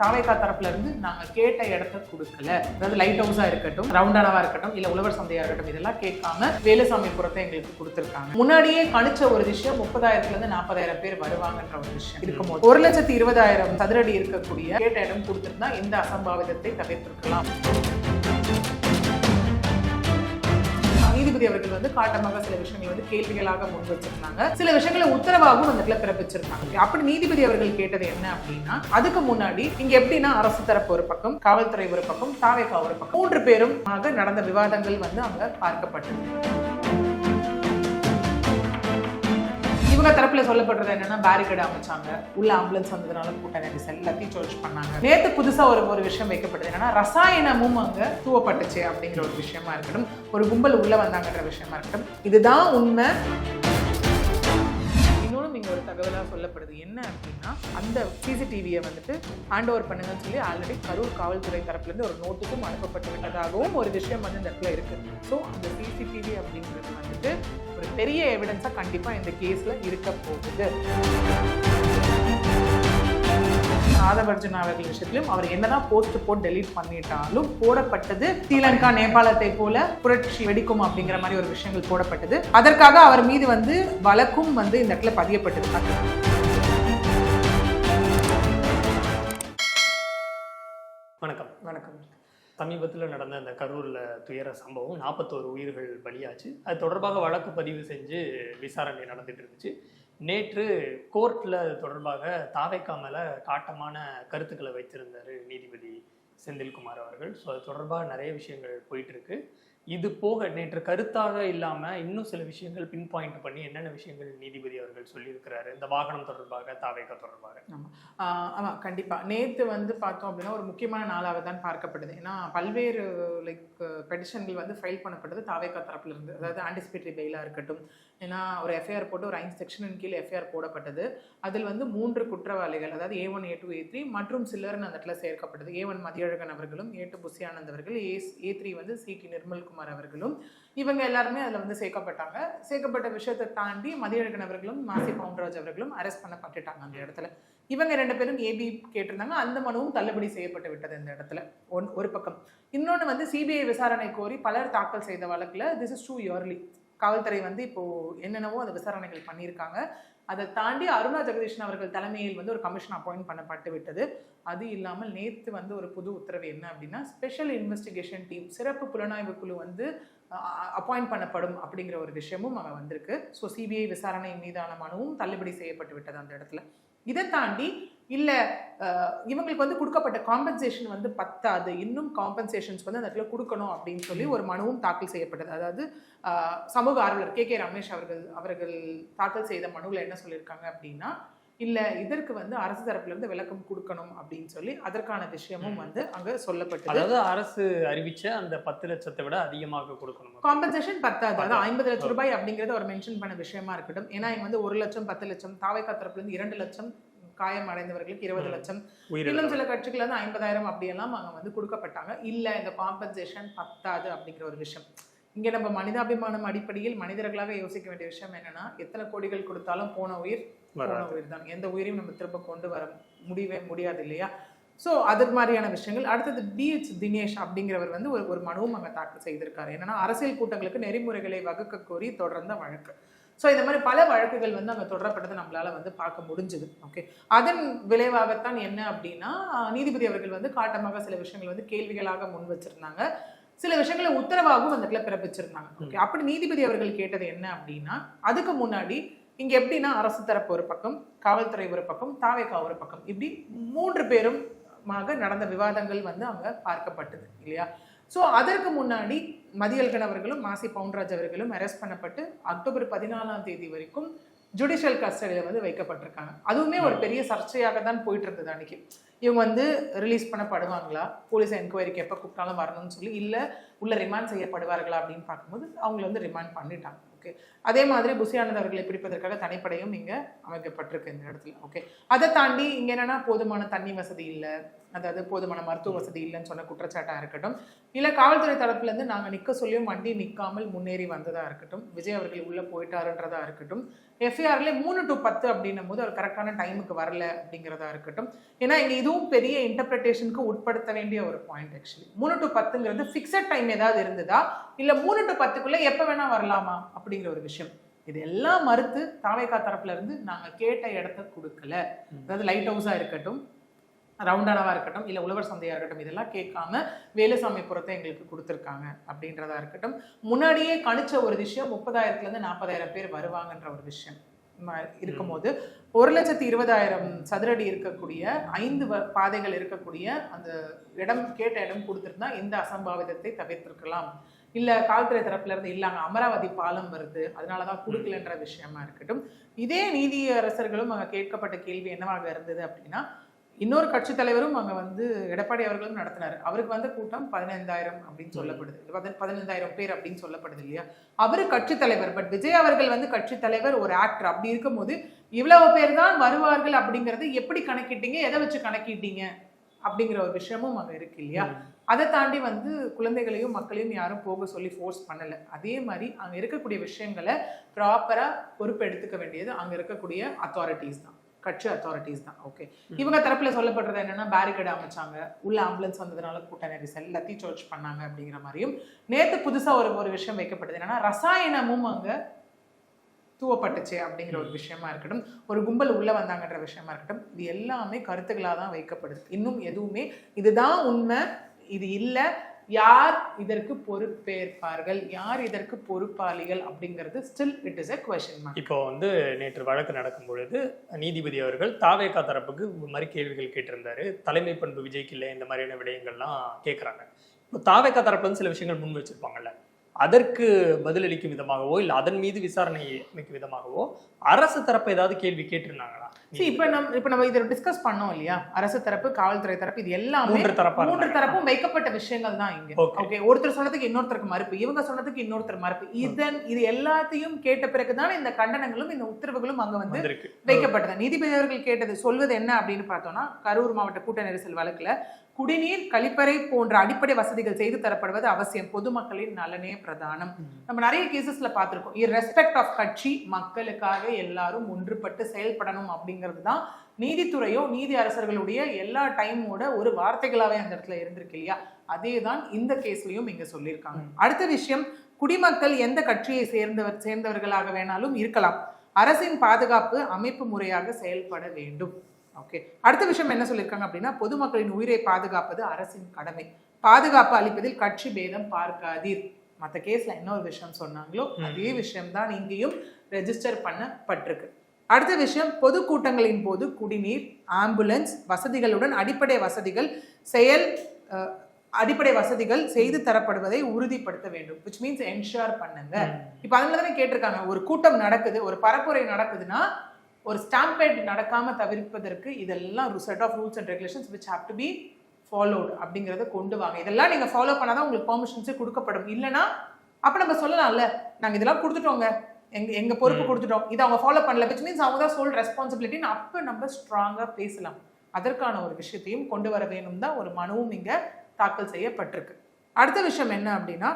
தாவேக்கா தரப்புல இருந்து நாங்க கேட்ட இடத்த கொடுக்கல. அதாவது லைட் ஹவுஸா இருக்கட்டும் ரவுண்டானவா இருக்கட்டும் இல்ல உழவர் சந்தையா இருக்கட்டும் இதெல்லாம் கேட்காம வேலுசாமிபுரத்தை எங்களுக்கு கொடுத்துருக்காங்க. முன்னாடியே கணிச்ச ஒரு விஷயம் முப்பதாயிரத்துல இருந்து நாற்பதாயிரம் பேர் வருவாங்கன்ற ஒரு விஷயம் இருக்கும்போது. ஒரு லட்சத்தி இருபதாயிரம் சதுரடி இருக்கக்கூடிய கேட்ட இடம் கொடுத்துருந்தா இந்த அசம்பாவிதத்தை தவிர்த்திருக்கலாம். நீதிபதி அவர்கள் வந்து காட்டமாக சில விஷயங்களை வந்து கேள்விகளாக முன் வச்சிருந்தாங்க. சில விஷயங்களை உத்தரவாகவும் அந்த இடத்துல பிறப்பிச்சிருந்தாங்க. அப்படி நீதிபதி அவர்கள் கேட்டது என்ன அப்படின்னா அதுக்கு முன்னாடி இங்க எப்படின்னா அரசு தரப்பு ஒரு பக்கம் காவல்துறை ஒரு பக்கம் தாவேகா ஒரு பக்கம் மூன்று பேரும் நடந்த விவாதங்கள் வந்து அங்க பார்க்கப்பட்டது. இவங்க தரப்புல சொல்லப்படுறது என்னன்னா பேரிகேட் அமைச்சாங்க. உள்ள ஆம்புலன்ஸ் வந்ததுனால கூட்ட நெரிசல் எல்லாத்தையும் சோர்ச் பண்ணாங்க. நேத்து புதுசா ஒரு ஒரு விஷயம் வைக்கப்படுது என்னன்னா ரசாயனமும் அங்க தூவப்பட்டுச்சு அப்படிங்கிற ஒரு விஷயமா இருக்கட்டும் ஒரு கும்பல் உள்ள வந்தாங்கன்ற விஷயமா இருக்கட்டும். இதுதான் உண்மை. ஒரு தகவலாக சொல்லப்படுது. என்ன அப்படின்னா அந்த சிசிடிவியை வந்துட்டு ஹேண்ட் ஓவர் பண்ணுங்கன்னு சொல்லி ஆல்ரெடி கரூர் காவல்துறை தரப்புலேருந்து ஒரு நோட்டுக்கும் அனுப்பப்பட்டு விட்டதாகவும் ஒரு விஷயம் வந்து இந்த இடத்துல இருக்குது ஸோ அந்த சிசிடிவி அப்படிங்கிறது வந்துட்டு ஒரு பெரிய எவிடன்ஸாக கண்டிப்பாக இந்த கேஸில் இருக்க போகுது. ஆதவர்ஜுனா அவர்கள் விஷயத்திலும் அவர் என்னதான் போஸ்ட் போட்டு டெலீட் பண்ணிட்டாலும் போடப்பட்டது ஸ்ரீலங்கா நேபாளத்தை போல புரட்சி வெடிக்கும் அப்படிங்கிற மாதிரி ஒரு விஷயங்கள் போடப்பட்டது. அதற்காக அவர் மீது வந்து வழக்கும் வந்து இந்த இடத்துல பதியப்பட்டிருக்காங்க. வணக்கம். வணக்கம். சமீபத்தில் நடந்த அந்த கரூரில் துயர சம்பவம் நாற்பத்தோரு உயிர்கள் பலியாச்சு. அது தொடர்பாக வழக்கு பதிவு செஞ்சு விசாரணை நடந்துட்டு இருந்துச்சு. நேற்று கோர்ட்டில் தொடர்பாக தாவைக்கா மேலே காட்டமான கருத்துக்களை வைத்திருந்தார் நீதிபதி செந்தில்குமார் அவர்கள். ஸோ அது தொடர்பாக நிறைய விஷயங்கள் போயிட்டு இருக்கு. இது போக நேற்று கருத்தாக இல்லாமல் இன்னும் சில விஷயங்கள் பின் பாயிண்ட் பண்ணி என்னென்ன விஷயங்கள் நீதிபதி அவர்கள் சொல்லியிருக்கிறாரு? இந்த வாகனம் தொடர்பாக தாவேக தொடர்பாக. ஆமாம் ஆமா கண்டிப்பா. நேத்து வந்து பார்த்தோம் அப்படின்னா ஒரு முக்கியமான நாளாக தான் பார்க்கப்படுது ஏன்னா பல்வேறு லைக் பெடிஷன்கள் வந்து ஃபைல் பண்ணப்பட்டது தாவேக்கா தரப்புல இருந்து அதாவது ஆன்டிசிபேட்டரி பெயிலா இருக்கட்டும். ஏன்னா ஒரு எஃப்ஐஆர் போட்டு ஒரு ஐந்து செக்ஷனின் கீழ் எஃப்ஐஆர் போடப்பட்டது. அதில் வந்து மூன்று குற்றவாளிகள் அதாவது A one A two A three மற்றும் சிலர்னு அந்த இடத்துல சேர்க்கப்பட்டது. ஏ ஒன் மதியழகன் அவர்களும் ஏ டூ புசியானந்த் அவர்கள் ஏ ஏ த்ரீ வந்து சி டி நிர்மல்குமார் அவர்களும் இவங்க எல்லாருமே அதில் வந்து சேர்க்கப்பட்டாங்க. சேர்க்கப்பட்ட விஷயத்தை தாண்டி மதியழகன் அவர்களும் மாசி பவுன்ராஜ் அவர்களும் அரெஸ்ட் பண்ணப்பட்டுட்டாங்க அந்த இடத்துல. இவங்க ரெண்டு பேரும் ஏபி கேட்டிருந்தாங்க. அந்த மனுவும் தள்ளுபடி செய்யப்பட்டு விட்டது இந்த இடத்துல. ஒன் ஒரு பக்கம். இன்னொன்று வந்து சிபிஐ விசாரணை கோரி பலர் தாக்கல் செய்த வழக்கில் திஸ் இஸ் டூ இயர்லி காவல்துறை வந்து இப்போ என்னென்னவோ அந்த விசாரணைகள் பண்ணியிருக்காங்க. அதை தாண்டி அருணா ஜெகதீஷன் அவர்கள் தலைமையில் வந்து ஒரு கமிஷன் அப்பாயிண்ட் பண்ணப்பட்டு விட்டது. அது இல்லாமல் நேற்று வந்து ஒரு புது உத்தரவு என்ன அப்படின்னா ஸ்பெஷல் இன்வெஸ்டிகேஷன் டீம் சிறப்பு புலனாய்வு குழு வந்து அப்பாயிண்ட் பண்ணப்படும் அப்படிங்கிற ஒரு விஷயமும் அங்கே வந்திருக்கு. ஸோ சிபிஐ விசாரணை மீதான மனுவும் தள்ளுபடி செய்யப்பட்டு விட்டது அந்த இடத்துல. இதை தாண்டி இல்லை இவங்களுக்கு வந்து கொடுக்கப்பட்ட காம்பன்சேஷன் வந்து பத்தாது. இன்னும் காம்பன்சேஷன்ஸ் வந்து அந்த இடத்துல கொடுக்கணும் அப்படின்னு சொல்லி ஒரு மனுவும் தாக்கல் செய்யப்பட்டது. அதாவது சமூக ஆர்வலர் கே கே ரமேஷ் அவர்கள் அவர்கள் தாக்கல் செய்த மனுவில் என்ன சொல்லியிருக்காங்க அப்படின்னா இல்லை இதற்கு வந்து அரசு தரப்புல இருந்து விளக்கம் கொடுக்கணும் அப்படின்னு சொல்லி அதற்கான விஷயமும் வந்து அங்கே சொல்லப்பட்டது. அதாவது அரசு அறிவிச்ச அந்த பத்து லட்சத்தை விட அதிகமாக கொடுக்கணும்? காம்பன்சேஷன் பத்தாது. அதாவது ஐம்பது லட்சம் ரூபாய் அப்படிங்கறத அவர் மென்ஷன் பண்ண விஷயமா இருக்கட்டும். ஏன்னா இங்க வந்து ஒரு லட்சம் பத்து லட்சம் தாவைக்கா தரப்புல இருந்து இரண்டு லட்சம் காயம் அடைந்தவர்களுக்கு இருபது. லட்சம். இன்னும். சில கட்சிகள் வந்து ஐம்பதாயிரம் அப்படியெல்லாம் அங்க வந்து கொடுக்கப்பட்டாங்க. இல்ல இந்த காம்பன்சேஷன் பத்தாது அப்படிங்கிற ஒரு விஷயம். இங்க நம்ம மனிதாபிமானம் அடிப்படையில் மனிதர்களாக யோசிக்க வேண்டிய விஷயம் என்னன்னா எத்தனை கோடிகள் கொடுத்தாலும் போன உயிர் போன. உயிர் தான் எந்த உயிரையும் நம்ம திரும்ப கொண்டு வர முடியவே முடியாது இல்லையா? ஸோ அது மாதிரியான விஷயங்கள். அடுத்தது பிஎச் தினேஷ் அப்படிங்கிறவர் வந்து ஒரு ஒரு மனுவும் அங்கே தாக்கல் செய்திருக்காரு. என்னன்னா அரசியல் கூட்டங்களுக்கு நெறிமுறைகளை வகுக்க கோரி தொடர்ந்த வழக்கு. ஸோ இந்த மாதிரி பல வழக்குகள் வந்து அங்கே தொடரப்பட்டதை நம்மளால வந்து பார்க்க முடிஞ்சுது. ஓகே அதன் விளைவாகத்தான் என்ன அப்படின்னா நீதிபதி அவர்கள் வந்து காட்டமாக சில விஷயங்கள் வந்து கேள்விகளாக முன் வச்சிருந்தாங்க. சில விஷயங்களை உத்தரவாகவும் அந்த இடத்துல பிறப்பிச்சிருந்தாங்க. ஓகே அப்படி நீதிபதி அவர்கள் கேட்டது என்ன அப்படின்னா அதுக்கு முன்னாடி இங்க எப்படின்னா அரசு தரப்பு ஒரு பக்கம் காவல்துறை ஒரு பக்கம் தாவேக்கா ஒரு பக்கம். இப்படி மூன்று பேரும் நடந்த விவாதங்கள் வந்து அங்க பார்க்கப்பட்டது இல்லையா? ஸோ அதற்கு முன்னாடி மதியல்கன் அவர்களும் மாசி பவுன்ராஜ் அவர்களும் அரெஸ்ட் பண்ணப்பட்டு அக்டோபர் பதினாலாம் தேதி வரைக்கும் ஜுடிஷியல் கஸ்டடியில் வந்து வைக்கப்பட்டிருக்காங்க. அதுவுமே ஒரு பெரிய சர்ச்சையாக தான் போயிட்டு இருந்தது அன்னைக்கு. இவங்க வந்து ரிலீஸ் பண்ணப்படுவாங்களா? போலீஸ் என்கொயரிக்கு எப்போ கூப்பிட்டாலும் வரணும்னு சொல்லி இல்லை உள்ள ரிமாண்ட் செய்யப்படுவார்களா அப்படின்னு பார்க்கும்போது அவங்கள வந்து ரிமாண்ட் பண்ணிட்டாங்க. ஓகே அதே மாதிரி புசியானந்த் அவர்களை பிடிப்பதற்காக தனிப்படையும் இங்கே அமைக்கப்பட்டிருக்கு இந்த இடத்துல. ஓகே அதை தாண்டி இங்கே என்னன்னா போதுமான தண்ணி வசதி இல்லை. அதாவது போதுமான மருத்துவ வசதி இல்லைன்னு சொன்ன குற்றச்சாட்டாக இருக்கட்டும். இல்லை காவல்துறை தரப்புலேருந்து நாங்கள் நிற்க சொல்லியும் வண்டி நிற்காமல் முன்னேறி வந்ததாக இருக்கட்டும். விஜய் அவர்கள் உள்ளே போயிட்டாருன்றதா இருக்கட்டும். எஃப்ஐஆர்ல மூணு டு பத்து அப்படின்னும் போது அவர் கரெக்டான டைமுக்கு வரல அப்படிங்கிறதா இருக்கட்டும். ஏன்னா இங்கே இதுவும் பெரிய இன்டர்பிரிட்டேஷனுக்கு உட்படுத்த வேண்டிய ஒரு பாயிண்ட் ஆக்சுவலி மூணு டு பத்துங்கிறது ஃபிக்ஸட் டைம் ஏதாவது இருந்ததா? இல்லை மூணு டு பத்துக்குள்ளே எப்போ வேணால் வரலாமா? அப்படிங்கிற ஒரு விஷயம். இது எல்லாம் மறுத்து தாவேக்கா தரப்புல இருந்து நாங்கள் கேட்ட இடத்த கொடுக்கல. அதாவது லைட் ஹவுஸாக இருக்கட்டும் ரவுண்டானவா இருக்கட்டும் இல்ல உழவர் சந்தையாக இருக்கட்டும் இதெல்லாம் கேட்காம வேலுசாமிபுரத்தை எங்களுக்கு கொடுத்துருக்காங்க அப்படின்றதா இருக்கட்டும். முன்னாடியே கணிச்ச ஒரு விஷயம் முப்பதாயிரத்துல இருந்து நாற்பதாயிரம் பேர் வருவாங்கன்ற ஒரு விஷயம் இருக்கும்போது ஒரு லட்சத்தி இருபதாயிரம் சதுரடி இருக்கக்கூடிய ஐந்து வ- பாதைகள் இருக்கக்கூடிய அந்த இடம் கேட்ட இடம் கொடுத்துருந்தா இந்த அசம்பாவிதத்தை தவிர்த்திருக்கலாம். இல்ல காவல்துறை தரப்புல இருந்து இல்லாங்க அமராவதி பாலம் வருது அதனாலதான் கொடுக்கலன்ற விஷயமா இருக்கட்டும். இதே நீதியரசர்களும் அரசர்களும் அங்க கேட்கப்பட்ட கேள்வி என்னவாக இருந்தது அப்படின்னா இன்னொரு கட்சி தலைவரும் அங்க வந்து எடப்பாடி அவர்களும் நடத்தினாரு. அவருக்கு வந்த கூட்டம் பதினைந்தாயிரம் அப்படின்னு சொல்லப்படுது. பதி- பதினைந்தாயிரம் பேர் அப்படின்னு சொல்லப்படுது இல்லையா? அவரு கட்சி தலைவர் பட் விஜய் அவர்கள் வந்து கட்சி தலைவர் ஒரு ஆக்டர். அப்படி இருக்கும்போது இவ்வளவு பேர் தான் வருவார்கள் அப்படிங்கறது எப்படி கணக்கிட்டீங்க? எதை வச்சு கணக்கிட்டீங்க? அப்படிங்கிற ஒரு விஷயமும் அங்க இருக்கு இல்லையா? அதை தாண்டி வந்து குழந்தைகளையும் மக்களையும் யாரும் போக சொல்லி ஃபோர்ஸ் பண்ணல. அதே மாதிரி அங்க இருக்கக்கூடிய விஷயங்களை ப்ராப்பரா பொறுப்பு எடுத்துக்க வேண்டியது அங்க இருக்கக்கூடிய அத்தாரிட்டிஸ் தான். கட்சி அத்தாரிட்டிஸ் தான். ஓகே இவங்க தரப்புல சொல்லப்படுறது என்னன்னா பேரிகேட் அமைச்சாங்க. உள்ள ஆம்புலன்ஸ் வந்ததுனால கூட்ட நெரிசல் லத்தி சர்ச் பண்ணாங்க அப்படிங்கிற மாதிரியும். நேத்து புதுசா ஒரு ஒரு விஷயம் வைக்கப்பட்டது என்னன்னா ரசாயனமும் அங்க தூவப்பட்டுச்சு அப்படிங்கிற ஒரு விஷயமா இருக்கட்டும் ஒரு கும்பல் உள்ள வந்தாங்கன்ற விஷயமா இருக்கட்டும் இது எல்லாமே கருத்துக்களாக தான் வைக்கப்படுது. இன்னும் எதுவுமே இதுதான் உண்மை இது இல்லை யார் இதற்கு பொறுப்பேற்பார்கள்? யார் இதற்கு பொறுப்பாளிகள்? அப்படிங்கிறது still it is a question இப்போ வந்து நேற்று வழக்கு நடக்கும் பொழுது நீதிபதி அவர்கள் தாவேகா தரப்புக்கு மாதிரி கேள்விகள் கேட்டிருந்தாரு. தலைமை பண்பு விஜய்க்கு இல்லை இந்த மாதிரியான விடயங்கள்லாம் கேட்குறாங்க இப்போ தாவேகா தரப்புல சில விஷயங்கள் முன் வச்சிருப்பாங்கல்ல அதற்கு பதிலளிக்கும் விதமாகவோ இல்லை அதன் மீது விசாரணை அமைக்கும் விதமாகவோ அரசு தரப்பு ஏதாவது கேள்வி கேட்டிருந்தாங்களா? See, இப்ப நம்ம இப்ப நம்ம இதை டிஸ்கஸ் பண்ணோம் இல்லையா? அரசு தரப்பு காவல்துறை தரப்பு இது எல்லாமே மூன்று தரப்பா மூன்று. தரப்பும் வைக்கப்பட்ட விஷயங்கள் தான் இங்க. ஓகே ஒருத்தர் சொன்னதுக்கு இன்னொருத்தருக்கு மறுப்பு இவங்க சொன்னதுக்கு இன்னொருத்தர் மறுப்பு. இதன் இது எல்லாத்தையும் கேட்ட பிறகுதான் இந்த கண்டனங்களும் இந்த உத்தரவுகளும் அங்க வந்து வைக்கப்பட்டது. நீதிபதி அவர்கள் கேட்டது சொல்வது என்ன அப்படின்னு பார்த்தோம்னா கரூர் மாவட்ட கூட்ட நெரிசல் வழக்குல குடிநீர் கழிப்பறை போன்ற அடிப்படை வசதிகள் செய்து தரப்படுவது அவசியம். பொதுமக்களின் நலனே பிரதானம். நம்ம நிறைய கேசஸ்ல பார்த்திருக்கோம். ரெஸ்பெக்ட் ஆஃப் கட்சி மக்களுக்காக எல்லாரும் ஒன்றுபட்டு செயல்படணும் அப்படிங்கிறது தான் நீதித்துறையோ நீதி அரசர்களுடைய எல்லா டைமோட ஒரு வார்த்தைகளாவே அந்த இடத்துல இருந்திருக்கு இல்லையா? அதே தான் இந்த கேஸ்லயும் இங்க சொல்லியிருக்காங்க. அடுத்த விஷயம் குடிமக்கள் எந்த கட்சியை சேர்ந்தவர் சேர்ந்தவர்களாக வேணாலும் இருக்கலாம். அரசின் பாதுகாப்பு அமைப்பு முறையாக செயல்பட வேண்டும். ஓகே அடுத்த விஷயம் என்ன சொல்லியிருக்காங்க அப்படின்னா பொதுமக்களின் உயிரை பாதுகாப்பது அரசின் கடமை. பாதுகாப்பு அளிப்பதில் கட்சி பேதம் பார்க்காதீர். மற்ற கேஸ்ல என்ன ஒரு விஷயம் சொன்னாங்களோ அதே விஷயம் தான் இங்கேயும் ரெஜிஸ்டர் பண்ணப்பட்டிருக்கு. அடுத்த விஷயம் பொதுக்கூட்டங்களின் போது குடிநீர் ஆம்புலன்ஸ் வசதிகளுடன் அடிப்படை வசதிகள் செயல் அடிப்படை வசதிகள் செய்து தரப்படுவதை உறுதிப்படுத்த வேண்டும். Which மீன்ஸ் என்ஷூர் பண்ணுங்க. இப்ப அதனால தானே கேட்டிருக்காங்க ஒரு கூட்டம் நடக்குது ஒரு பரப்புரை நடக்குதுன்னா ஒரு ஸ்டாம்பேட் நடக்காம தவிர்ப்பதற்கு இதெல்லாம் set of rules and regulations which have to be followed அப்படிங்கிறத கொண்டு வாங்க. இதெல்லாம் நீங்க ஃபாலோ பண்ணாதான் உங்களுக்கு பெர்மிஷன்ஸே கொடுக்கப்படும். இல்லைன்னா அப்ப நம்ம சொல்லலாம்ல. நாங்க இதெல்லாம் கொடுத்துட்டோங்க. எங்க எங்க பொறுப்பு. கொடுத்துட்டோம். இதை அவங்க ஃபாலோ பண்ணல. விச் மீன்ஸ் அவங்க தான் சோல் ரெஸ்பான்சிபிலிட்டின்னு அப்ப நம்ம ஸ்ட்ராங்கா பேசலாம். அதற்கான ஒரு விஷயத்தையும் கொண்டு வர வேணும் தான் ஒரு மனுவும் இங்க தாக்கல் செய்யப்பட்டிருக்கு. அடுத்த விஷயம் என்ன அப்படின்னா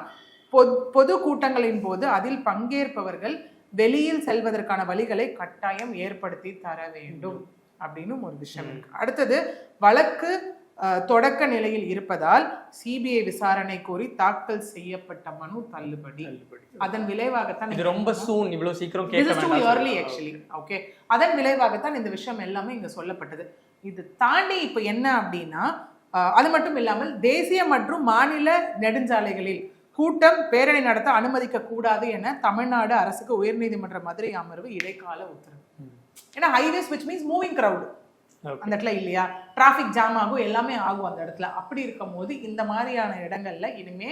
பொது பொது கூட்டங்களின் போது அதில் பங்கேற்பவர்கள் வெளியில் செல்வதற்கான வழிகளை கட்டாயம் ஏற்படுத்தி தர வேண்டும் அப்படின்னு ஒரு விஷயம். இருக்கு அடுத்தது வழக்கு தொடக்க நிலையில் இருப்பதால் சிபிஐ விசாரணை கோரி தாக்கல் செய்யப்பட்ட மனு தள்ளுபடி அதன் விளைவாகத்தான் இது ரொம்ப சூன் இவ்வளவு சீக்கிரம் early actually. Okay. அதன் விளைவாகத்தான் இந்த விஷயம் எல்லாமே இங்க சொல்லப்பட்டது இது தாண்டி இப்ப என்ன அப்படின்னா அது மட்டும் இல்லாமல் தேசிய மற்றும் மாநில நெடுஞ்சாலைகளில் கூட்டம் பேரணி நடத்த அனுமதிக்க கூடாது என தமிழ்நாடு அரசுக்கு உயர்நீதிமன்ற மதுரை அமர்வு இடைக்கால உத்தரவு. ஏன்னா highways which means moving Okay. அந்த இடத்துல இல்லையா டிராஃபிக் ஜாம் ஆகும் எல்லாமே ஆகும் அந்த இடத்துல அப்படி இருக்கும் போது இந்த மாதிரியான இடங்கள்ல இனிமே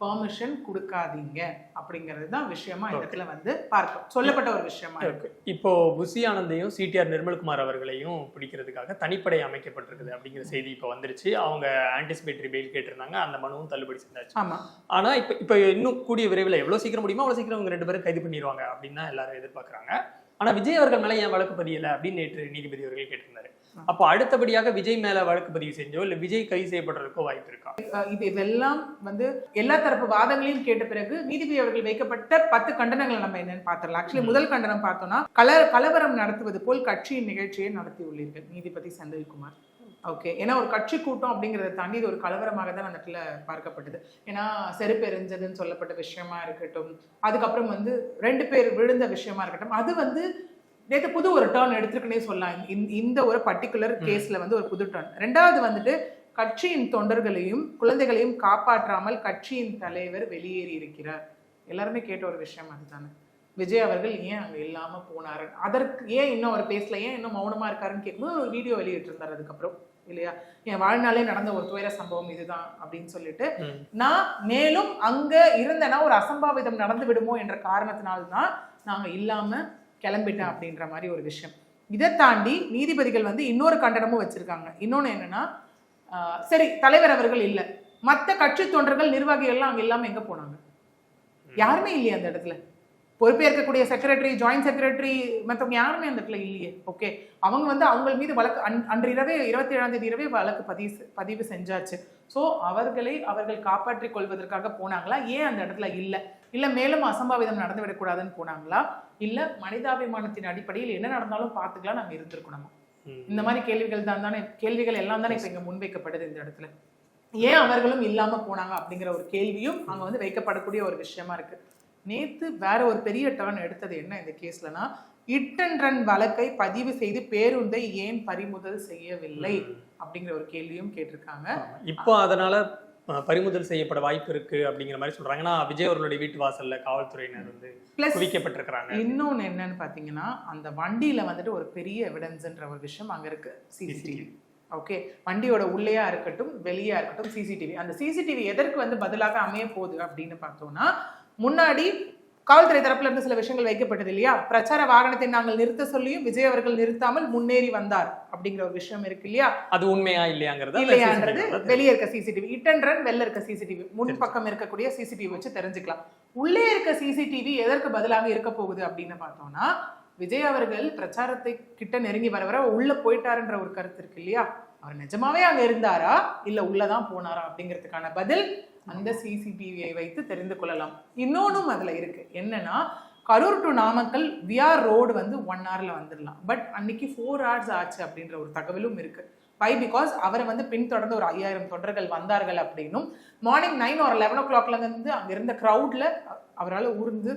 பெர்மிஷன் கொடுக்காதீங்க அப்படிங்கிறது தான் விஷயமா இடத்துல வந்து பார்க்க சொல்லப்பட்ட ஒரு விஷயமா இருக்கு. இப்போ புசி ஆனந்தையும் சிடிஆர் நிர்மல்குமார் அவர்களையும் பிடிக்கிறதுக்காக தனிப்படை அமைக்கப்பட்டிருக்குது அப்படிங்கிற செய்தி இப்போ வந்துருச்சு. அவங்க ஆன்டிசிபேட்டரி பெயில் கேட்டிருந்தாங்க. அந்த மனுவும் தள்ளுபடி செஞ்சாச்சு. ஆமா. ஆனா இப்போ இப்போ இன்னும் கூடிய விரைவில் எவ்வளவு சீக்கிரம் முடியுமோ அவ்வளவு சீக்கிரம் அவங்க ரெண்டு பேரும் கைது பண்ணிடுவாங்க அப்படின்னு தான் எல்லாரும் எதிர்பார்க்கறாங்க. ஆனா விஜய் அவர்கள் மேல ஏன் வழக்கு பதியல அப்படின்னு நேற்று நீதிபதி அவர்கள் கேட்டிருந்தாரு. அப்போ அடுத்தபடியாக விஜய் மேல வழக்கு பதிவு செஞ்சோ இல்ல விஜய் கைது செய்யப்படுறதுக்கோ வாய்ப்பு இருக்கா? இது இதெல்லாம் வந்து எல்லா தரப்பு வாதங்களையும் கேட்ட பிறகு நீதிபதி அவர்கள் வைக்கப்பட்ட பத்து கண்டனங்களை நம்ம என்னன்னு பார்த்துடலாம். ஆக்சுவலி முதல் கண்டனம் பார்த்தோம்னா கல கலவரம் நடத்துவது போல் கட்சியின் நிகழ்ச்சியை நடத்தி உள்ளீர்கள் நீதிபதி செந்தில்குமார் ஓகே ஏன்னா ஒரு கட்சி கூட்டம் அப்படிங்கிறத தாண்டி இது ஒரு கலவரமாக தான் அந்த இடத்துல பார்க்கப்பட்டது. ஏன்னா செருப்பு எரிஞ்சதுன்னு சொல்லப்பட்ட விஷயமா இருக்கட்டும் அதுக்கப்புறம் வந்து ரெண்டு பேர் விழுந்த விஷயமா இருக்கட்டும் அது வந்து நேற்று புது ஒரு டேர்ன் எடுத்துருக்குன்னே சொல்லலாம். இந்த- ஒரு பர்டிகுலர் கேஸ்ல வந்து ஒரு புது டேர்ன் ரெண்டாவது வந்துட்டு கட்சியின் தொண்டர்களையும் குழந்தைகளையும் காப்பாற்றாமல் கட்சியின் தலைவர் வெளியேறி இருக்கிறார். எல்லாருமே கேட்ட ஒரு விஷயம் அதுதானே. விஜய் அவர்கள் ஏன் அங்க இல்லாம போனாரு? அதற்கு ஏன் இன்னும் அவர் பேசல? ஏன் இன்னும் மௌனமா இருக்காருன்னு கேட்கும்போது ஒரு வீடியோ வெளியிட்டிருந்தார் அதுக்கப்புறம் இல்லையா? என் வாழ்நாளே நடந்த ஒரு துயர சம்பவம் இதுதான் அப்படின்னு சொல்லிட்டு. நான் மேலும் அங்க இருந்தேன்னா ஒரு அசம்பாவிதம் நடந்து விடுமோ என்ற காரணத்தினால்தான் நாங்க இல்லாம கிளம்பிட்டேன் அப்படின்ற மாதிரி ஒரு விஷயம். இதை தாண்டி நீதிபதிகள் வந்து இன்னொரு கண்டனமும் வச்சிருக்காங்க. இன்னொன்னு என்னன்னா சரி தலைவர் அவர்கள் இல்ல. மத்த கட்சி தொண்டர்கள் நிர்வாகிகள் எல்லாம் அங்க இல்லாம எங்க போனாங்க? யாருமே இல்லையே அந்த இடத்துல. பொறுப்பேற்கக்கூடிய செக்ரட்டரி ஜாயிண்ட் செக்ரட்டரி மற்றவங்க யாருமே அந்த இடத்துல இல்லையே. ஓகே அவங்க வந்து அவங்க மீது வழக்கு அன் அன்று இரவே இருபத்தி ஏழாம் தேதி இரவே வழக்கு பதிவு பதிவு செஞ்சாச்சு. ஸோ அவர்களை அவர்கள் காப்பாற்றிக் கொள்வதற்காக போனாங்களா? ஏன் அந்த இடத்துல இல்லை? இல்லை மேலும் அசம்பாவிதம் நடந்து விடக்கூடாதுன்னு போனாங்களா? இல்லை மனிதாபிமானத்தின் அடிப்படையில் என்ன நடந்தாலும் பார்த்துக்கலாம் நாங்கள் இருந்திருக்கணுமா. இந்த மாதிரி கேள்விகள் தான் தானே கேள்விகள் எல்லாம் தானே இப்போ இங்கே முன்வைக்கப்படுது இந்த இடத்துல. ஏன் அவர்களும் இல்லாம போனாங்க அப்படிங்கிற ஒரு கேள்வியும் அங்க வந்து வைக்கப்படக்கூடிய ஒரு விஷயமா இருக்கு. நேத்து வேற ஒரு பெரிய டர்ன் எடுத்தது என்ன இந்த கேஸ்லனா இட் அண்ட் ரன் வழக்கை பதிவு செய்து பேருந்தை ஏன் பறிமுதல் செய்யவில்லை? அப்படிங்கிற ஒரு கேள்வியும் கேட்டிருக்காங்க. இப்போ அதனால பறிமுதல் செய்யப்பட வாய்ப்பு இருக்கு அப்படிங்கிற மாதிரி சொல்றாங்க. ஏன்னா விஜய் அவர்களுடைய வீட்டு வாசல்ல காவல்துறையினர் வந்து குவிக்கப்பட்டிருக்கிறாங்க. இன்னொன்னு என்னன்னு பாத்தீங்கன்னா அந்த வண்டியில வந்துட்டு ஒரு பெரிய எவிடன்ஸ்ன்ற ஒரு விஷயம் அங்க இருக்கு சிசிடிவி ஓகே வண்டியோட உள்ளேயா இருக்கட்டும் வெளியா இருக்கட்டும் சிசிடிவி அந்த சிசிடிவி எதற்கு வந்து பதிலாக அமைய போகுது அப்படின்னு பார்த்தோம்னா முன்னாடி காவல்துறை தரப்புல இருந்து சில விஷயங்கள் வைக்கப்பட்டது இல்லையா? பிரச்சார வாகனத்தை நாங்கள் நிறுத்த சொல்லியும் விஜய் அவர்கள் நிறுத்தாமல் முன்னேறி வந்தார் அப்படிங்கிற ஒரு விஷயம் இருக்கு இல்லையா? அது உண்மையா இல்லையாங்கிறது இல்லையான்றது வெளியே இருக்க சிசிடிவி இட் அண்ட் ரன் வெளில இருக்க சிசிடிவி முன் பக்கம் இருக்கக்கூடிய சிசிடிவி வச்சு தெரிஞ்சுக்கலாம். உள்ளே இருக்க சிசிடிவி எதற்கு பதிலாக இருக்க போகுது அப்படின்னு பார்த்தோம்னா விஜய் அவர்கள் பிரச்சாரத்தை கிட்ட நெருங்கி வர வர உள்ள போயிட்டாருன்ற ஒரு கருத்து இருக்கு இல்லையா? அவர் நிஜமாவே அங்க இருந்தாரா? இல்ல உள்ளதான் போனாரா அப்படிங்கிறதுக்கான பதில் அந்த சிசிடிவியை வைத்து தெரிந்து கொள்ளலாம். இன்னொன்றும் அதில் இருக்கு. என்னன்னா Karur to Namakkal VR road வந்து ஒன் ஹவரில் வந்துடலாம் பட் அன்னைக்கு ஃபோர் ஹவர்ஸ் ஆச்சு அப்படின்ற ஒரு தகவலும் இருக்கு. வை பிகாஸ் அவரை வந்து பின்தொடர்ந்து ஒரு ஐயாயிரம் தொண்டர்கள் வந்தார்கள் அப்படின்னும் மார்னிங் நைன் ஒரு லெவன் ஓ கிளாக்லேருந்து அங்கே இருந்த க்ரௌடில் அவரால் ஊர்ந்து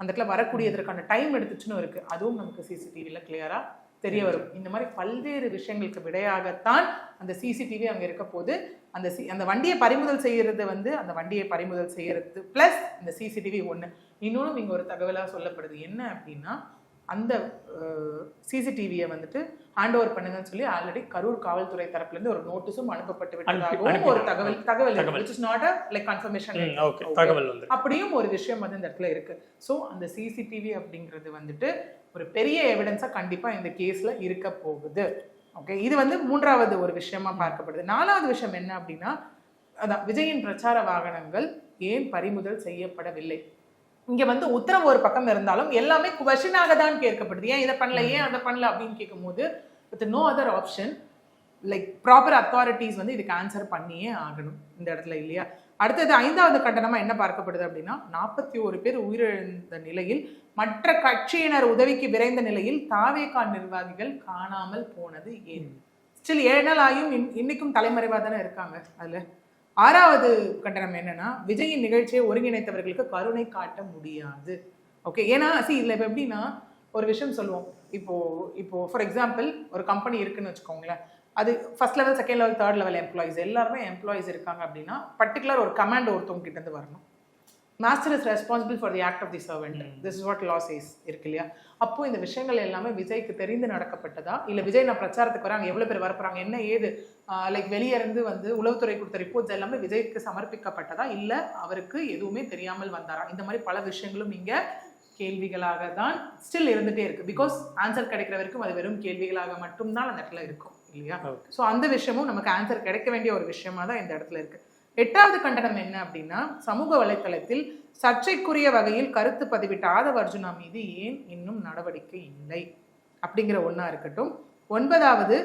அந்த இடத்துல வரக்கூடியதற்கான டைம் எடுத்துச்சுன்னு இருக்குது அதுவும் நமக்கு சிசிடிவியில் கிளியராக தெரிய வரும். இந்த மாதிரி பல்வேறு விஷயங்களுக்கு விடையாகத்தான் அந்த சிசிடிவி அங்கே இருக்க போது அந்த சி அந்த வண்டியை பறிமுதல் செய்யறது வந்து அந்த வண்டியை பறிமுதல் செய்யறது ப்ளஸ் இந்த சிசிடிவி ஒன்று இன்னொன்று இங்கே ஒரு தகவலாக சொல்லப்படுது. என்ன அப்படின்னா அந்த சிசிடிவியை வந்துட்டு ஹேண்ட் ஓவர் பண்ணுங்கன்னு சொல்லி ஆல்ரெடி கரூர் காவல்துறை தரப்புலேருந்து ஒரு நோட்டீஸும் அனுப்பப்பட்டு விட்டதாகவும் ஒரு தகவல் தகவல் is not a like confirmation தகவல் அப்படியும் ஒரு விஷயம் வந்து இந்த இடத்துல இருக்கு. ஸோ அந்த சிசிடிவி அப்படிங்கிறது வந்துட்டு ஒரு பெரிய எவிடன்ஸாக கண்டிப்பா இந்த கேஸ்ல இருக்க போகுது. ஓகே இது வந்து மூன்றாவது ஒரு விஷயமா பார்க்கப்படுது. நாலாவது விஷயம் என்ன அப்படின்னா அதான் விஜயின் பிரச்சார வாகனங்கள் ஏன் பறிமுதல் செய்யப்படவில்லை? இங்க வந்து உத்தரவு ஒரு பக்கம் இருந்தாலும் எல்லாமே கொஷினாக தான் கேட்கப்படுது. ஏன் இதை பண்ணல? ஏன் அதை பண்ணல? அப்படின்னு கேட்கும்போது with no other option like proper authorities வந்து இதுக்கு ஆன்சர் பண்ணியே ஆகணும் இந்த இடத்துல இல்லையா? அடுத்தது ஐந்தாவது கட்டணமா என்ன பார்க்கப்படுது அப்படின்னா நாற்பத்தி ஒரு பேர் உயிரிழந்த நிலையில் மற்ற கட்சியினர் உதவிக்கு விரைந்த நிலையில் தாவேகா நிர்வாகிகள் காணாமல் போனது ஏன்? ஸ்டில் ஏழு நாள் ஆகியும் இன்- இன்னைக்கும் தலைமறைவா தானே இருக்காங்க அதுல. ஆறாவது கண்டனம் என்னன்னா விஜயின் நிகழ்ச்சியை ஒருங்கிணைத்தவர்களுக்கு கருணை காட்ட முடியாது. ஓகே ஏன்னா சி இதுல இப்ப எப்படின்னா ஒரு விஷயம் சொல்லுவோம். இப்போ இப்போ ஃபார் எக்ஸாம்பிள் ஒரு கம்பெனி இருக்குன்னு வச்சுக்கோங்களேன். அது first level second level third level employees எல்லாருமே எம்ப்ளாயிஸ் இருக்காங்க அப்படின்னா பர்டிகுலர் ஒரு கமாண்ட் ஒருத்தவங்க கிட்ட இருந்து வரணும் master is responsible for the act of the servant this is what laws is இருக்கு இல்லையா? அப்போ இந்த விஷயங்கள் எல்லாமே விஜய்க்கு தெரிந்து நடக்கப்பட்டதா? இல்ல விஜய் நான் பிரச்சாரத்துக்கு வராங்க எவ்வளவு பேர் வரப்போறாங்க என்ன ஏது? லைக் வெளியே இருந்து வந்து உளவுத்துறை கொடுத்த ரிப்போர்ட்ஸ் எல்லாமே விஜய்க்கு சமர்ப்பிக்கப்பட்டதா? இல்ல அவருக்கு எதுவுமே தெரியாமல் வந்தாரா? இந்த மாதிரி பல விஷயங்களும் இங்க கேள்விகளாக தான் ஸ்டில் இருந்துட்டே இருக்கு. பிகாஸ் ஆன்சர் கிடைக்கிற வரைக்கும் அது வெறும் கேள்விகளாக மட்டும்தான் அந்த இடத்துல இருக்கும். இல்லையா? ஸோ அந்த விஷயமும் நமக்கு ஆன்சர் கிடைக்க வேண்டிய ஒரு விஷயமா தான் இந்த இடத்துல இருக்கு. எட்டாவது கண்டனம் என்ன அப்படின்னா சமூக வலைத்தளத்தில் சர்ச்சைக்குரிய வகையில் கருத்து பதிவிட்ட ஆதவ அர்ஜுனா மீது ஏன் இன்னும் நடவடிக்கை இல்லை? அப்படிங்கிற ஒண்ணா இருக்கட்டும். ஒன்பதாவது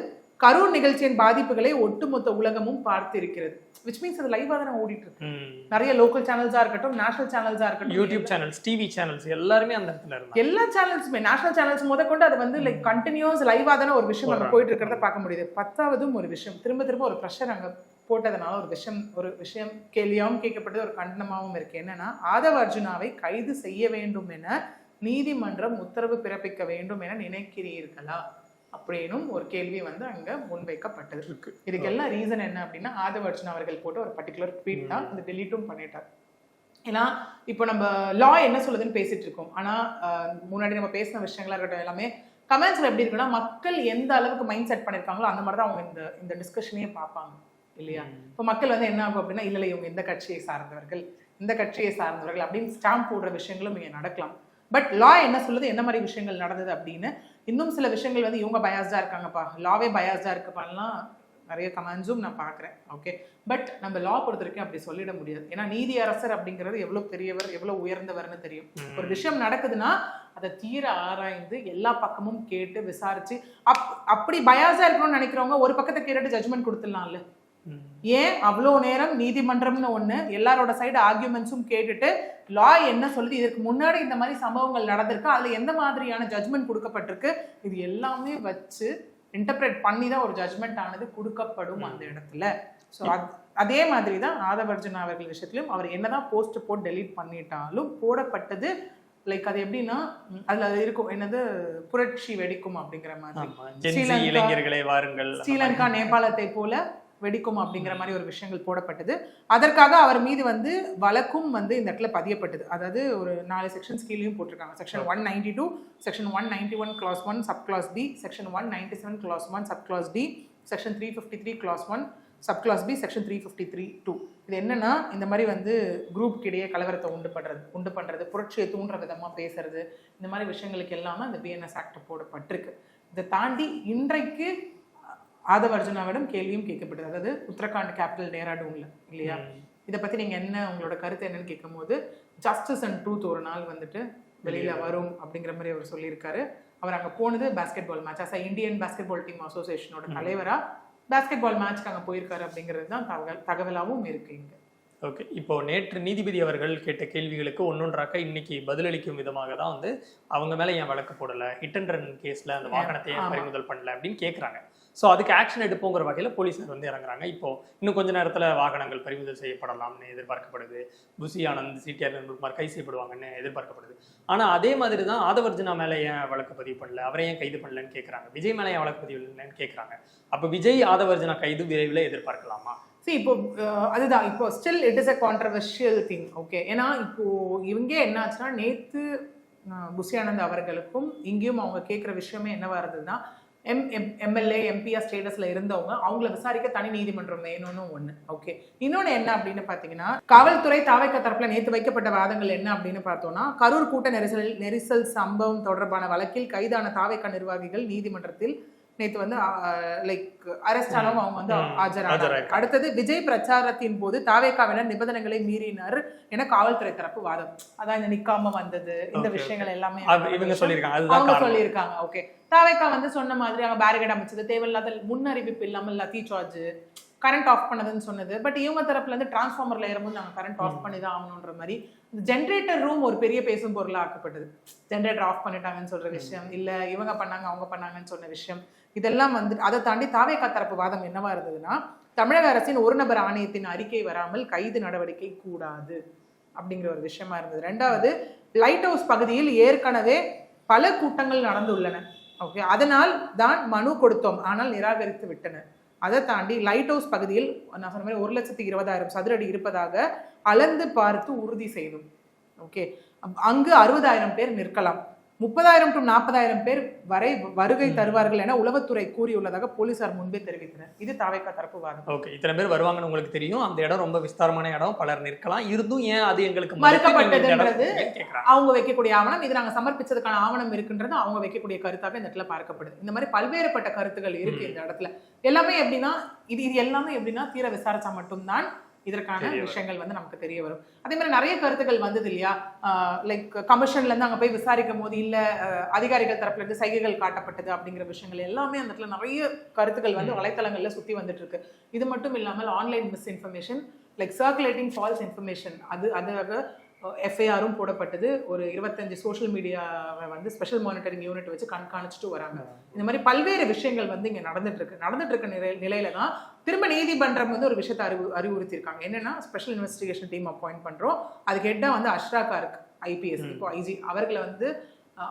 கரூர் நிகழ்ச்சியின் பாதிப்புகளை ஒட்டுமொத்த உலகமும் பார்த்து இருக்கிறது விச் மீன்ஸ் அது லைவாக தானே ஓடிட்டு இருக்கு. நிறைய லோக்கல் சேனல்ஸா இருக்கட்டும் நேஷனல் சேனல்ஸா இருக்கட்டும் யூடியூப் சேனல்ஸ் டிவி சேனல்ஸ் எல்லாருமே அந்த இடத்துல இருந்தாங்க. எல்லா சேனல்ஸுமே நேஷனல் சேனல்ஸ் முத கொண்டு அது வந்து லைக் கண்டினியூஸ் லைவா தானே ஒரு விஷயம் அங்க. போயிட்டு இருக்கிறத பார்க்க முடியுது. பத்தாவதும் ஒரு விஷயம். திரும்ப திரும்ப ஒரு ப்ரெஷர் அங்க போட்டதுனால ஒரு விஷயம் ஒரு விஷயம் கேள்வியாகவும் கேட்கப்பட்டது ஒரு கண்டனமாகவும் இருக்கு. என்னன்னா ஆதவ அர்ஜுனாவை கைது செய்ய வேண்டும் என நீதிமன்றம் உத்தரவு பிறப்பிக்க வேண்டும் என நினைக்கிறீர்களா? அப்படின்னும் ஒரு கேள்வி வந்து அங்க முன்வைக்கப்பட்டது. இருக்கு. இதுக்கு எல்லாம் ரீசன் என்ன அப்படின்னா ஆதவ அர்ஜுன் அவர்கள் போட்ட ஒரு பர்டிகுலர் ட்வீட் தான் அந்த டெலீட்டும் பண்ணிட்டார். ஏன்னா இப்போ நம்ம லா என்ன சொல்லுதுன்னு பேசிட்டு இருக்கோம். ஆனா முன்னாடி நம்ம பேசின விஷயங்களா இருக்கட்டும் எல்லாமே கமெண்ட்ஸ்ல எப்படி இருக்குன்னா மக்கள் எந்த அளவுக்கு மைண்ட் செட் பண்ணிருக்காங்களோ அந்த மாதிரி தான் அவங்க இந்த இந்த டிஸ்கஷனையே பார்ப்பாங்க இல்லையா? இப்போ மக்கள் வந்து என்ன ஆகும் அப்படின்னா இல்ல இல்ல இவங்க இந்த கட்சியை சார்ந்தவர்கள் இந்த கட்சியை சார்ந்தவர்கள் அப்படின்னு ஸ்டாம்ப் போடுற விஷயங்களும் இங்க நடக்கலாம். பட் லா என்ன சொல்லுது? என்ன மாதிரி விஷயங்கள் நடந்தது அப்படின்னு இன்னும் சில விஷயங்கள் வந்து இவங்க பயாஸ்டா இருக்காங்கப்பா. லாவே பயாஸ்டா இருக்குப்பான்லாம் நிறைய கமெண்ட்ஸும் நான் பார்க்குறேன். ஓகே பட் நம்ம லா பொறுத்த வரைக்கும் அப்படி சொல்லிட முடியாது. ஏன்னா நீதி அரசர் அப்படிங்கிறது எவ்வளோ பெரியவர் எவ்வளோ உயர்ந்தவர்னு தெரியும். ஒரு விஷயம் நடக்குதுன்னா அதை தீர ஆராய்ந்து எல்லா பக்கமும் கேட்டு விசாரிச்சு அப் அப்படி பயாஸாக இருக்கணும்னு நினைக்கிறவங்க ஒரு பக்கத்தை கேட்டுட்டு ஜட்மெண்ட் கொடுத்துடலாம்ல. ஏன் அவ்வளோ நேரம் நீதிமன்றம்னு ஒன்று எல்லாரோட சைடு ஆர்கியூமெண்ட்ஸும் கேட்டுட்டு லா என்ன சொல்லுது இதற்கு முன்னாடி இந்த மாதிரி சம்பவங்கள் நடந்திருக்கு அதில் எந்த மாதிரியான ஜட்மெண்ட் கொடுக்கப்பட்டிருக்கு இது எல்லாமே வச்சு இன்டர்பிரேட் பண்ணி தான் ஒரு ஜட்மெண்ட் ஆனது கொடுக்கப்படும் அந்த இடத்துல. ஸோ அதே மாதிரி தான் ஆதவர்ஜுனா அவர்கள் விஷயத்திலும் அவர் என்னதான் போஸ்ட் போட்டு டெலீட் பண்ணிட்டாலும் போடப்பட்டது லைக் அது எப்படின்னா அதுல அது இருக்கும் என்னது புரட்சி வெடிக்கும் அப்படிங்கிற மாதிரி. ஸ்ரீலங்கா நேபாளத்தை போல வெடிக்கும் அப்படிங்கிற மாதிரி ஒரு விஷயங்கள் போடப்பட்டது. அதற்காக அவர் மீது வந்து வழக்கும் வந்து இந்த இடத்துல பதியப்பட்டது. அதாவது ஒரு நாலு செக்ஷன்ஸ் கீழேயும் போட்டிருக்காங்க. Section one ninety two section one ninety one clause one sub clause B section one ninety seven clause one sub clause D section three fifty three clause one sub clause B section three fifty three two இது என்னன்னா இந்த மாதிரி வந்து group இடையே கலவரத்தை உண்டு பண்ணுறது உண்டு பண்ணுறது புரட்சியை தூண்டுற விதமாக பேசுறது இந்த மாதிரி விஷயங்களுக்கு எல்லாமே அந்த பிஎன்எஸ் ஆக்ட் போடப்பட்டிருக்கு. இதை தாண்டி இன்றைக்கு ஆதவ அர்ஜுனாவிடம் கேள்வியும் கேட்கப்பட்டது. அதாவது உத்தரகாண்ட் கேபிட்டல் டேராடூன்ல இல்லையா. இதை பத்தி நீங்க என்ன உங்களோட கருத்து என்னன்னு கேட்கும்போது ஜஸ்டிஸ் அண்ட் ட்ரூத் ஒரு நாள் வந்துட்டு வெளியில வரும் அப்படிங்கிற மாதிரி அவர் சொல்லியிருக்காரு. அவர் அங்க போனது basketball match as Indian basketball team அசோசியேஷனோட தலைவரா பாஸ்கெட் பால் மேட்ச்க்கு அங்க போயிருக்காரு அப்படிங்கிறது தான் தகவல் தகவலாவும் இருக்கு இங்க. ஓகே. இப்போ நேற்று நீதிபதி அவர்கள் கேட்ட கேள்விகளுக்கு ஒன்னொன்றாக்க இன்னைக்கு பதிலளிக்கும் விதமாக தான் வந்து அவங்க மேல ஏன் வழக்கு போடல? ஹிட் அண்ட் ரன் கேஸ்ல அந்த வாகனத்தை ஏன். பறிமுதல் பண்ணல அப்படின்னு கேக்குறாங்க. ஸோ அதுக்கு ஆக்ஷன் எடுப்போங்கிற வகையில போலீசார் வந்து இறங்குறாங்க. இப்போ இன்னும் கொஞ்ச நேரத்துல வாகனங்கள் பறிமுதல் செய்யப்படலாம்னு எதிர்பார்க்கப்படுது. புசி ஆனந்த் சிடிஆர் நிர்மல்குமார் கைது செய்யப்படுவாங்கன்னு எதிர்பார்க்கப்படுது. ஆனா அதே மாதிரி தான் ஆதவர்ஜுனா மேல ஏன் வழக்கு பதிவு பண்ணல? அவரை ஏன் கைது பண்ணலன்னு கேக்குறாங்க. விஜய் மேல ஏன் வழக்கு பதிவு இல்லைன்னு கேக்குறாங்க. அப்ப விஜய் ஆதவர்ஜுனா கைது விரைவில் எதிர்பார்க்கலாமா? ஸோ இப்போ uh, அதுதான். இப்போ still it is a controversial thing okay ஏன்னா இப்போ இவங்க என்ன ஆச்சுன்னா நேத்து uh, அவர்களுக்கும் இங்கேயும் அவங்க கேட்குற விஷயமே என்னவா இருந்ததுன்னா எம் எம் எம்எல்ஏ எம்பியா ஸ்டேட்டஸ்ல இருந்தவங்க அவங்கள விசாரிக்க தனி நீதிமன்றம் வேணும்னு ஒன்று ஓகே இன்னொன்று என்ன அப்படின்னு பார்த்தீங்கன்னா காவல்துறை தாவைக்க தரப்புல நேற்று வைக்கப்பட்ட வாதங்கள் என்ன அப்படின்னு பார்த்தோம்னா கரூர் கூட்ட நெரிசல் நெரிசல் சம்பவம் தொடர்பான வழக்கில் கைதான தாவைக்க நிர்வாகிகள் நீதிமன்றத்தில் நேத்து வந்து லைக் அரெஸ்ட் ஆனவங்க அவங்க வந்து ஆஜராயிருக்காங்க. அடுத்தது விஜய் பிரச்சாரத்தின் போது தாவேக்காவினர் நிபந்தனைகளை மீறினர் என காவல்துறை தரப்பு வாதம். அதான் இந்த நிக்காம வந்தது இந்த விஷயங்கள் எல்லாமே. இவங்க சொல்லியிருக்காங்க. அவங்க சொல்லியிருக்காங்க. ஓகே தாவேக்கா வந்து சொன்ன மாதிரி அவங்க பேரிகேட் அமைச்சது. தேவையில்லாத முன்னறிவிப்பு இல்லாமல் லத்தி சார்ஜ் கரண்ட் ஆஃப் பண்ணதுன்னு சொன்னது. பட் இவங்க தரப்புல இருந்து டிரான்ஸ்ஃபார்மர்ல ஏறும்போது நாங்க கரண்ட் ஆஃப் பண்ணி தான் ஆகணுன்ற மாதிரி ஜென்ரேட்டர் ரூம் ஒரு பெரிய பேசும் பொருளா ஆக்கப்பட்டது. ஜென்ரேட்டர் ஆஃப் பண்ணிட்டாங்கன்னு சொல்ற விஷயம். இல்ல இவங்க பண்ணாங்க அவங்க பண்ணாங்கன்னு சொன்ன விஷயம். இதெல்லாம் வந்து அதை தாண்டி தாவேக்கா தரப்பு வாதம் என்னவா இருந்ததுன்னா தமிழக அரசின் ஒரு நபர் ஆணையத்தின் அறிக்கை வராமல் கைது நடவடிக்கை கூடாது அப்படிங்கிற ஒரு விஷயமா இருந்தது. ரெண்டாவது லைட் ஹவுஸ் பகுதியில் ஏற்கனவே பல கூட்டங்கள் நடந்துள்ளன. ஓகே அதனால் தான் மனு கொடுத்தோம். ஆனால் நிராகரித்து விட்டனர் அதை தாண்டி லைட் ஹவுஸ் பகுதியில் நான் சொன்ன மாதிரி ஒரு லட்சத்தி இருபதாயிரம் சதுரடி இருப்பதாக அளந்து பார்த்து உறுதி செய்தோம். ஓகே அங்கு அறுபதாயிரம் பேர் நிற்கலாம். முப்பதாயிரம் டு நாற்பதாயிரம் பேர் வரை வருகை தருவார்கள் என உளவுத்துறை கூறியுள்ளதாக போலீசார் முன்பே தெரிவித்தனர். இது தாவேக்கா தரப்பு வாதம். ஓகே இத்தனை பேர் வருவாங்கன்னு உங்களுக்கு தெரியும். அந்த இடம் ரொம்ப விஸ்தாரமான இடம். பலர் நிற்கலாம். இருந்தும் ஏன் அது எங்களுக்கு மறுக்கப்பட்டதுன்றது அவங்க வைக்கக்கூடிய ஆவணம் இது நாங்க சமர்ப்பிச்சதுக்கான ஆவணம் இருக்குன்றது அவங்க வைக்கக்கூடிய கருத்தாக இந்த இடத்துல பார்க்கப்படுது. இந்த மாதிரி பல்வேறுபட்ட கருத்துகள் இருக்கு இந்த இடத்துல. எல்லாமே எப்படின்னா இது இது எல்லாமே எப்படின்னா தீர விசாரிச்சா மட்டும்தான் இதற்கான. விஷயங்கள் வந்து நமக்கு தெரிய வரும் அதே மாதிரி நிறைய கருத்துக்கள் வந்தது இல்லையா லைக் கமிஷன்ல இருந்து அங்க போய் விசாரிக்கும் போது இல்ல அதிகாரிகள் தரப்புல இருந்து சைகைகள் காட்டப்பட்டது அப்படிங்கிற விஷயங்கள் எல்லாமே அந்த இடத்துல நிறைய கருத்துக்கள் வந்து. வலைத்தளங்கள்ல சுத்தி வந்துட்டு இருக்கு இது மட்டும் இல்லாமல் online misinformation like circulating false information அது அதுக்காக எஃப்ஐஆரும் போடப்பட்டது. ஒரு இருபத்தஞ்சு சோஷியல் மீடியாவை வந்து ஸ்பெஷல் மானிட்டரிங் யூனிட் வச்சு கண்காணிச்சுட்டு வராங்க. இந்த மாதிரி பல்வேறு விஷயங்கள் வந்து இங்க நடந்துட்டு இருக்கு நடந்துட்டு இருக்க நிலை நிலையில தான் திரும்ப நீதிமன்றம் வந்து ஒரு விஷயத்தை அறிவு அறிவுறுத்தியிருக்காங்க. என்னன்னா ஸ்பெஷல் இன்வெஸ்டிகேஷன் டீம் அப்பாயிண்ட் பண்றோம். அதுக்கு ஹெட்டா வந்து அஷ்ராகா இருக்கு ஐபிஎஸ். இப்போ ஐஜி அவர்களை வந்து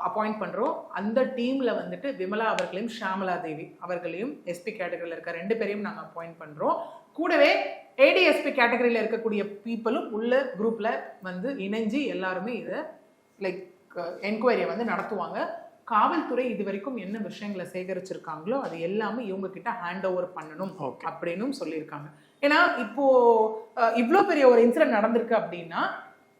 அப்பாயிண்ட் பண்றோம். அந்த டீம்ல வந்துட்டு விமலா அவர்களையும் ஷாமலா தேவி அவர்களையும் எஸ்பி கேட்டகரியில் இருக்க ரெண்டு பேரையும் நாங்க அப்பாயிண்ட் பண்றோம். கூடவே ஏடிஎஸ்பி கேட்டகரியில் இருக்கக்கூடிய பீப்புளும் உள்ள குரூப்ல வந்து இணைஞ்சு எல்லாருமே இதை லைக் என்கொயரியை வந்து நடத்துவாங்க. காவல்துறை இது வரைக்கும் என்ன விஷயங்களை சேகரிச்சிருக்காங்களோ அது எல்லாமே இவங்க கிட்ட ஹேண்ட் ஓவர் பண்ணணும் ஓகே அப்படின்னும் சொல்லியிருக்காங்க. ஏன்னா இப்போ இவ்ளோ பெரிய ஒரு இன்சிடென்ட் நடந்திருக்கு அப்படின்னா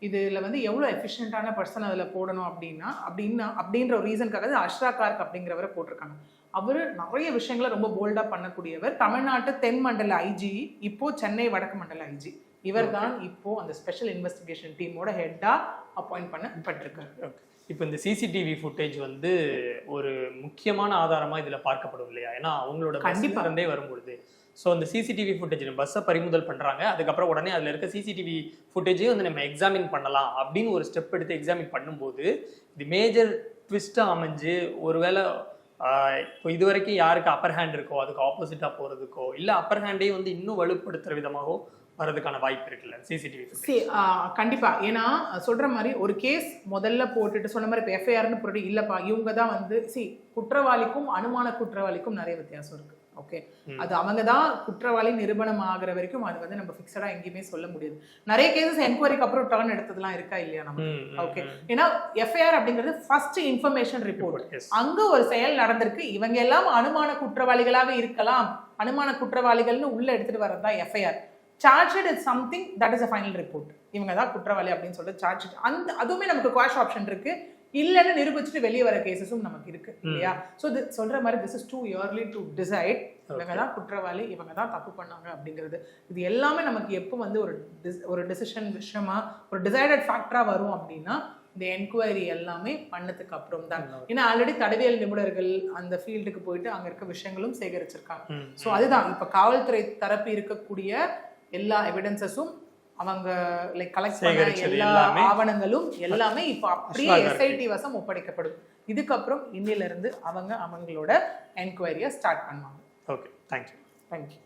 இதுல வந்து எவ்வளோ எஃபிஷியண்டான பர்சன் அதில் போடணும் அப்படின்னா அப்படின்னா அப்படின்ற ஒரு ரீசனுக்காக அஷ்ரா கார்க் அப்படிங்கிறவரை போட்டிருக்காங்க. அவர் நிறைய விஷயங்களை ரொம்ப போல்டா பண்ணக்கூடியவர். தமிழ்நாட்டு தென் மண்டல ஐஜி இப்போ சென்னை வடக்கு மண்டல ஐஜி இவர் தான் இப்போ அந்த ஸ்பெஷல் இன்வெஸ்டிகேஷன் டீமோட ஹெட்டா அப்பாயிண்ட் பண்ணப்பட்டிருக்காரு. இப்போ இந்த சிசிடிவி ஃபுட்டேஜ் வந்து ஒரு முக்கியமான ஆதாரமா இதுல பார்க்கப்படும் இல்லையா? ஏன்னா அவங்களோட கண்டிப்பா. பஸ்ல இருந்தே வரும்பொழுது. ஸோ அந்த சிசிடிவி ஃபுட்டேஜ் பஸ்ஸை பறிமுதல் பண்ணுறாங்க அதுக்கப்புறம் உடனே அதில் இருக்க சிசிடிவி ஃபுட்டேஜையும் வந்து நம்ம எக்ஸாமின் பண்ணலாம் அப்படின்னு ஒரு ஸ்டெப் எடுத்து எக்ஸாமின் பண்ணும்போது இது மேஜர் ட்விஸ்ட்டாக அமைஞ்சு ஒருவேளை இப்போ இது வரைக்கும் யாருக்கு அப்பர் ஹேண்ட் இருக்கோ அதுக்கு ஆப்போசிட்டாக போகிறதுக்கோ இல்லை அப்பர் ஹேண்டே வந்து இன்னும் வலுப்படுத்துகிற விதமாகவோ வரதுக்கான வாய்ப்பு இருக்குல்ல சிசிடிவி சி கண்டிப்பாக ஏன்னா சொல்கிற மாதிரி ஒரு கேஸ் முதல்ல போட்டுட்டு சொன்ன மாதிரி இப்போ எஃப்ஐஆர்னு போட்டு இல்லைப்பா இவங்க தான் வந்து சி குற்றவாளிக்கும் அனுமான குற்றவாளிக்கும் நிறைய வித்தியாசம் இருக்குது ஓகே ம். அது அவங்க தான் குற்றவாளி நிரூபணம் ஆகுற வரைக்கும் அது வந்து நம்ம ஃபிக்ஸடா எங்கேயுமே சொல்ல முடியாது. நிறைய கேசஸ் என்கொயரிக்கு அப்புறம் டர்ன் எடுத்ததுலாம் இருக்கா இல்லையா நம்ம Okay. ஏன்னா எஃப்ஐஆர் அப்படிங்கிறது ஃபர்ஸ்ட் இன்ஃபர்மேஷன் ரிப்போர்ட் அங்க ஒரு செயல் நடந்திருக்கு. இவங்க எல்லாம் அனுமான குற்றவாளிகளாக இருக்கலாம். அனுமான குற்றவாளிகள்னு உள்ள எடுத்துட்டு வரது தான் FIR charge is something that is a final report இவங்க தான் குற்றவாளி அப்படின்னு சொல்லிட்டு சார்ஜ் அந்த அதுவுமே நமக்கு குவாஷ் ஆப்ஷன் இருக்கு. இல்லைன்னு நிரூபிச்சுட்டு வெளியே வர கேசஸும் நமக்கு இருக்கு. இல்லையா? ஸோ சொல்ற மாதிரி this is too early to decide இவங்க தான் குற்றவாளி இவங்க தான் தப்பு பண்ணாங்க அப்படிங்கிறது. இது எல்லாமே நமக்கு எப்போ வந்து ஒரு ஒரு டிசிஷன் விஷயமா ஒரு டிசைடட் ஃபேக்டரா வரும் அப்படின்னா இந்த என்கொயரி எல்லாமே பண்ணதுக்கு அப்புறம் தான். ஏன்னா ஆல்ரெடி தடவியல் நிபுணர்கள் அந்த ஃபீல்டுக்கு போயிட்டு அங்க இருக்க விஷயங்களும் சேகரிச்சிருக்காங்க. ஸோ அதுதான். இப்போ காவல்துறை தரப்பு இருக்கக்கூடிய எல்லா எவிடன்சஸும் அவங்க லைக் கலெக்ட் பண்ண எல்லா ஆவணங்களும் எல்லாமே இப்போ அப்படியே. எஸ்ஐடி வசம் ஒப்படைக்கப்படும். இதுக்கப்புறம் இன்னில இருந்து அவங்க அவங்களோட என்கொயரியை ஸ்டார்ட் பண்ணுவாங்க. Okay thank you thank you